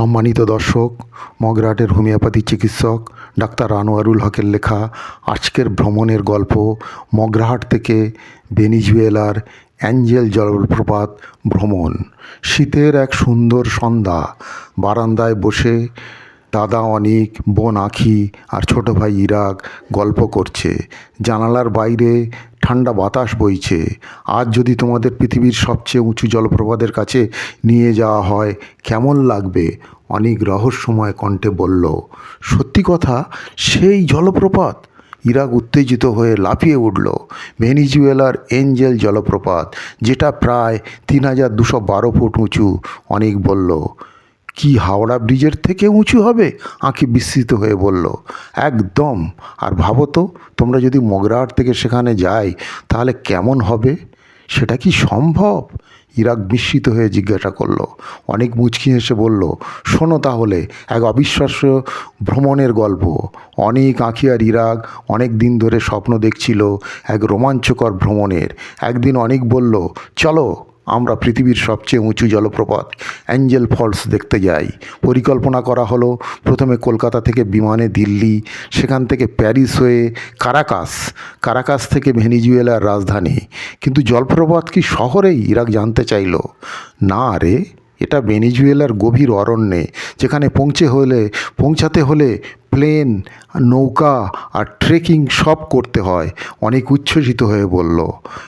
সম্মানিত দর্শক, মগরাটের হোমিওপ্যাথি চিকিৎসক ডাক্তার আনোয়ারুল হকের লেখা আজকের ভ্রমণের গল্প মগরাহাট থেকে ভেনিজুয়েলার অ্যাঞ্জেল জলপ্রপাত ভ্রমণ। শীতের এক সুন্দর সন্ধ্যা, বারান্দায় বসে দাদা অনিক, বোন আখি আর ছোট ভাই ইরাক গল্প করছে। জানালার বাইরে ঠান্ডা বাতাস বইছে। আজ যদি তোমাদের পৃথিবীর সবচেয়ে উঁচু জলপ্রপাতের কাছে নিয়ে যাওয়া হয়, কেমন লাগবে? অনেক রহস্যময় কণ্ঠে বলল, সত্যি কথা, সেই জলপ্রপাত? ইরাক উত্তেজিত হয়ে লাফিয়ে উঠল। ভেনিজুয়েলার এঞ্জেল জলপ্রপাত, যেটা প্রায় তিন হাজার দুশো বারো ফুট উঁচু। অনেক বলল কি হাওড়া ব্রিজের থেকে উঁচু হবে? আঁকি বিস্মিত হয়ে বলল, একদম। আর ভাবো তো, তোমরা যদি মগরাহাট থেকে সেখানে যাই, তাহলে কেমন হবে? সেটা কি সম্ভব? ইরাক বিস্মিত হয়ে জিজ্ঞাসা করল। অনেক মুচকি হেসে বলল, শোনো তাহলে, এক অবিশ্বাস্য ভ্রমণের গল্প। অনেক আঁখি আর ইরাক অনেক দিন ধরে স্বপ্ন দেখছিল এক রোমাঞ্চকর ভ্রমণের। একদিন অনেক বলল, চলো আমরা পৃথিবীর সবচেয়ে উঁচু জলপ্রপাত অ্যাঞ্জেল ফলস দেখতে যাই। পরিকল্পনা করা হলো, প্রথমে কলকাতা থেকে বিমানে দিল্লি, সেখান থেকে প্যারিস হয়ে কারাকাস কারাকাস থেকে ভেনিজুয়েলার রাজধানী। কিন্তু জলপ্রপাত কি শহরেই? ইরাক জানতে চাইল। না রে এটা ভেনিজুয়েলার গভীর অরণ্যে, যেখানে পৌঁছে হলে, পৌঁছাতে হলে প্লেন, নৌকা আর ট্রেকিং সব করতে হয়, অনেক উচ্ছ্বসিত হয়ে বলল।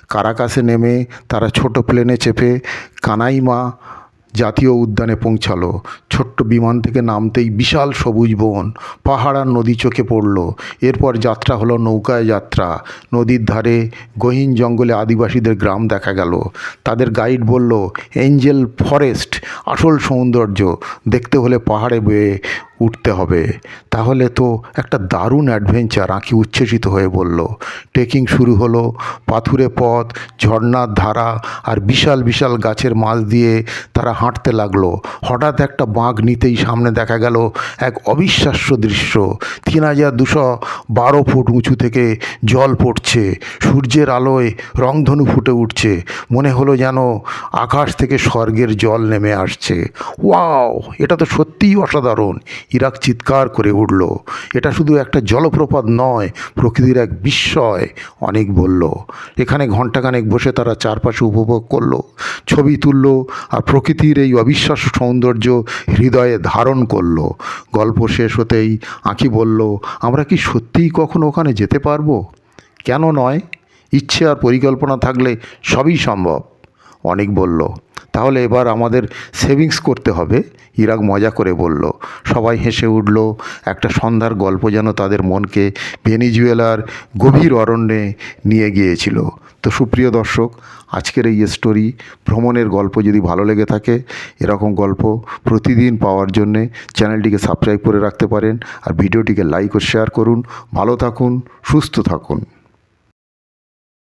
কারাকাসে নেমে তারা ছোট প্লেনে চেপে কানাইমা জাতীয় উদ্যানে পৌঁছালো। ছোট্ট বিমান থেকে নামতেই বিশাল সবুজ বন, পাহাড় আর নদী চোখে পড়ল। এরপর যাত্রা হলো নৌকায় যাত্রা। নদীর ধারে গহীন জঙ্গলে আদিবাসীদের গ্রাম দেখা গেল। তাদের গাইড বলল, এঞ্জেল ফরেস্ট, আসল সৌন্দর্য। দেখতে হলে পাহাড়ে বেয়ে উঠতে হবে। তাহলে তো একটা দারুণ অ্যাডভেঞ্চার, আঁকি উচ্ছ্বসিত হয়ে বলল। ট্রেকিং শুরু হলো। পাথুরে পথ, ঝর্ণার ধারা আর বিশাল বিশাল গাছের মাছ দিয়ে তারা হাঁটতে লাগল। হঠাৎ একটা বাঁক নিতেই সামনে দেখা গেল এক অবিশ্বাস্য দৃশ্য। তিন হাজার দুশো বারো ফুট উঁচু থেকে জল পড়ছে। সূর্যের আলোয় রংধনু ফুটে উঠছে। মনে হলো যেন আকাশ থেকে স্বর্গের জল নেমে আসছে। ওয়াও, এটা তো সত্যিই অসাধারণ। ইরাক চিৎকার করে উঠল। এটা শুধু একটা জলপ্রপাত নয়, প্রকৃতির এক বিস্ময়, অনেক বলল। এখানে ঘণ্টাখানেক বসে তারা চারপাশে উপভোগ করল। ছবি তুলল আর প্রকৃতির এই অবিশ্বাস্য সৌন্দর্য হৃদয়ে ধারণ করল। গল্প শেষ হতেই আঁকি বলল, আমরা কি সত্যিই কখনো ওখানে যেতে পারব? কেন নয়, ইচ্ছে আর পরিকল্পনা থাকলে সবই সম্ভব। অনেক বলল, তাহলে এবার আমাদের সেভিংস করতে হবে। ইরাক মজা করে বলল। সবাই হেসে উঠল, একটা সন্ধ্যার গল্প যেন তাদের মনকে ভেনিজুয়েলার গভীর অরণ্যে নিয়ে গিয়েছিল। তো সুপ্রিয় দর্শক, আজকের এই স্টোরি ভ্রমণের গল্প যদি ভালো লেগে থাকে, এরকম গল্প প্রতিদিন পাওয়ার জন্যে চ্যানেলটিকে সাবস্ক্রাইব করে রাখতে পারেন আর ভিডিওটিকে লাইক ও শেয়ার করুন। ভালো থাকুন, সুস্থ থাকুন।